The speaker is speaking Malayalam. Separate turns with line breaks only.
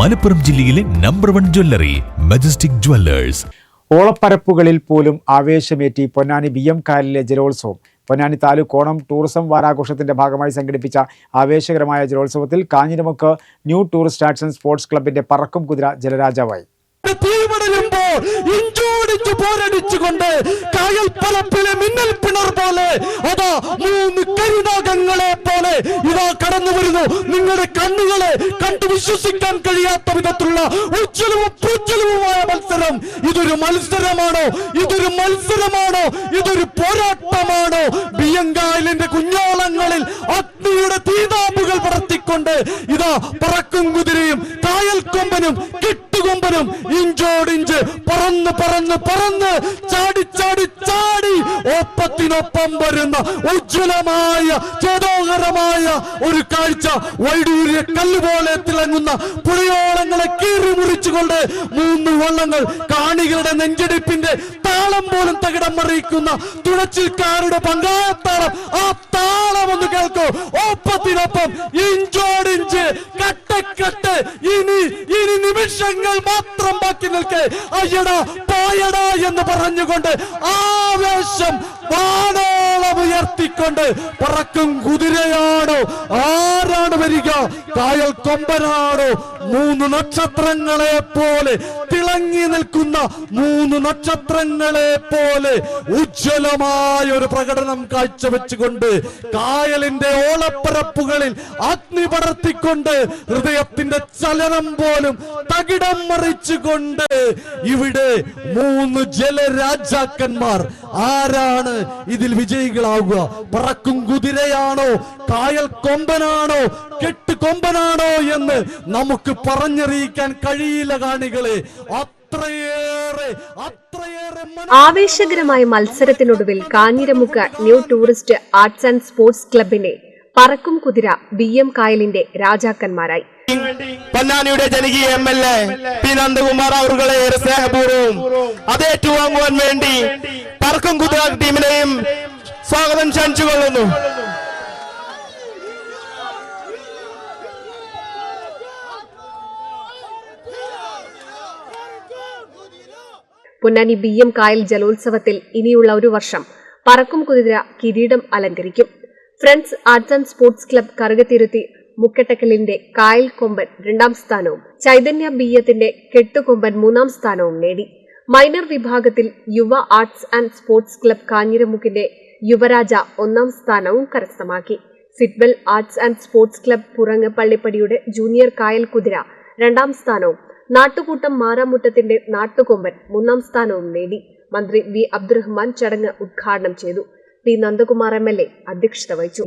മലപ്പുറം ജില്ലയിലെ number one jewellery majestic jewellers
ഓളപ്പരപ്പുകളിൽ പോലും ആവേശമേറ്റി പൊന്നാനി ബി എം കാലിലെ ജലോത്സവം. പൊന്നാനി താലൂക്ക് ഓണം ടൂറിസം വാരാഘോഷത്തിന്റെ ഭാഗമായി സംഘടിപ്പിച്ച ആവേശകരമായ ജലോത്സവത്തിൽ Kanjiramukku new tourist action and sports ക്ലബിന്റെ പറക്കും കുതിര ജലരാജാവായി.
ഇഞ്ചോടിച്ച് പോരടിച്ചുകൊണ്ട് കായൽ പലപ്പിലെ മിന്നൽ പിണർ പോലെ അതാ മൂന്ന് കരുനാഗങ്ങളെ പോലെ ഇതാ കടന്നു വരുന്നു. നിങ്ങളുടെ കണ്ണുകളെ കണ്ടു വിശ്വസിക്കാൻ കഴിയാത്ത വിധത്തിലുള്ള ഉജ്ജ്വലവും പ്രജ്വലവുമായ മത്സരം ഇതൊരു മത്സരമാണോ? ഇതൊരു മത്സരമാണോ? ഇതൊരു പോരാട്ടമാണോ? ബിയങ്കായലിന്റെ കുഞ്ഞോളങ്ങളിൽ അഗ്നിയുടെ തീതാമ്പുകൾ പടർത്തിക്കൊണ്ട് ഇതാ പറക്കും കുതിരയും കായൽ കൊമ്പനും ഇഞ്ചോടിഞ്ച് പറന്ന് പറന്ന് പറന്ന്. ചാടി ചാടി ചാടി. ഒപ്പത്തിനൊപ്പം വരുന്ന ഉജ്ജ്വലമായ ചേതോകരമായ ഒരു കാഴ്ച വൈഡൂര്യ കല്ലുപോലെ തിളങ്ങുന്ന പുഴയോളങ്ങളെ കീറി മുറിച്ചുകൊണ്ട് മൂന്ന് വള്ളങ്ങൾ കാണികളുടെ നെഞ്ചടിപ്പിന്റെ താളം പോലും തകിടം മറിയിക്കുന്ന തുഴച്ചിൽക്കാരുടെ പങ്കാത്താളം ആ താളം ഒന്ന് കേൾക്കൂ. ഒപ്പത്തിനൊപ്പം ഇഞ്ചോടിഞ്ച്. കട്ടക്കട്ട്. ഇനി ഇനി നിമിഷങ്ങൾ മാത്രം ബാക്കി നിൽക്കെ അയ്യടാ പായടാ എന്ന് പറഞ്ഞുകൊണ്ട് ആവേശം വാനോളം ഉയർത്തിക്കൊണ്ട് പറക്കും കുതിരയാണോ? ആരാണ് വരിക? കായൽ കൊമ്പനാണോ? മൂന്ന് നക്ഷത്രങ്ങളെ പോലെ തിളങ്ങി നിൽക്കുന്ന മൂന്ന് നക്ഷത്രങ്ങളെ പോലെ ഉജ്ജ്വലമായ ഒരു പ്രകടനം കാഴ്ചവെച്ചുകൊണ്ട് കായലിന്റെ ഓളപ്പരപ്പുകളിൽ അഗ്നി പടർത്തിക്കൊണ്ട് ഹൃദയത്തിന്റെ ചലനം പോലും തകിടം മറിച്ചുകൊണ്ട് ഇവിടെ മൂന്ന് ജലരാജാക്കന്മാർ ആരാണ് ഇതിൽ വിജയികളാവുക? പറക്കും കുതിരയാണോ? കായൽ കൊമ്പനാണോ? കെട്ട് കൊമ്പനാണോ എന്ന് നമുക്ക് പറഞ്ഞറിയിക്കാൻ കഴിയില്ല കാണികളെ. അത്രയേറെ അത്രയേറെ
ആവേശകരമായ മത്സരത്തിനൊടുവിൽ Kanjiramukku new tourist arts and sports ക്ലബിനെ പറക്കും കുതിര ബി എം കായലിന്റെ രാജാക്കന്മാരായി.
പൊന്നാനിയുടെ ജനകീയ M L A P Nandakumar അവരുടെ ഏറെ സ്നേഹപൂർവം അത് ഏറ്റുവാങ്ങുവാൻ വേണ്ടി പറക്കും കുതിര ടീമിനെയും സ്വാഗതം ക്ഷണിച്ചുകൊള്ളുന്നു.
പൊന്നാനി ബി എം കായൽ ജലോത്സവത്തിൽ ഇനിയുള്ള ഒരു വർഷം പറക്കും കുതിര കിരീടം അലങ്കരിക്കും. Friends arts and sports club Karukathiruthi മുക്കട്ടക്കലിന്റെ കായൽ കൊമ്പൻ രണ്ടാം സ്ഥാനവും ചൈതന്യ ബിയ്യത്തിന്റെ കെട്ടുകൊമ്പൻ മൂന്നാം സ്ഥാനവും നേടി. മൈനർ വിഭാഗത്തിൽ Yuva arts and sports club കാഞ്ഞിരമുക്കിന്റെ Yuvaraja ഒന്നാം സ്ഥാനവും കരസ്ഥമാക്കി. Fitwell arts and sports club Purangu പള്ളിപ്പടിയുടെ junior കായൽ കുതിര രണ്ടാം സ്ഥാനവും. നാട്ടുകൂട്ടം മാറാമുട്ടത്തിന്റെ നാട്ടുകൊമ്പൻ മൂന്നാം സ്ഥാനവും നേടി. മന്ത്രി വി അബ്ദുറഹ്മാൻ ചടങ്ങ് ഉദ്ഘാടനം ചെയ്തു. P Nandakumar M L A അധ്യക്ഷത വഹിച്ചു.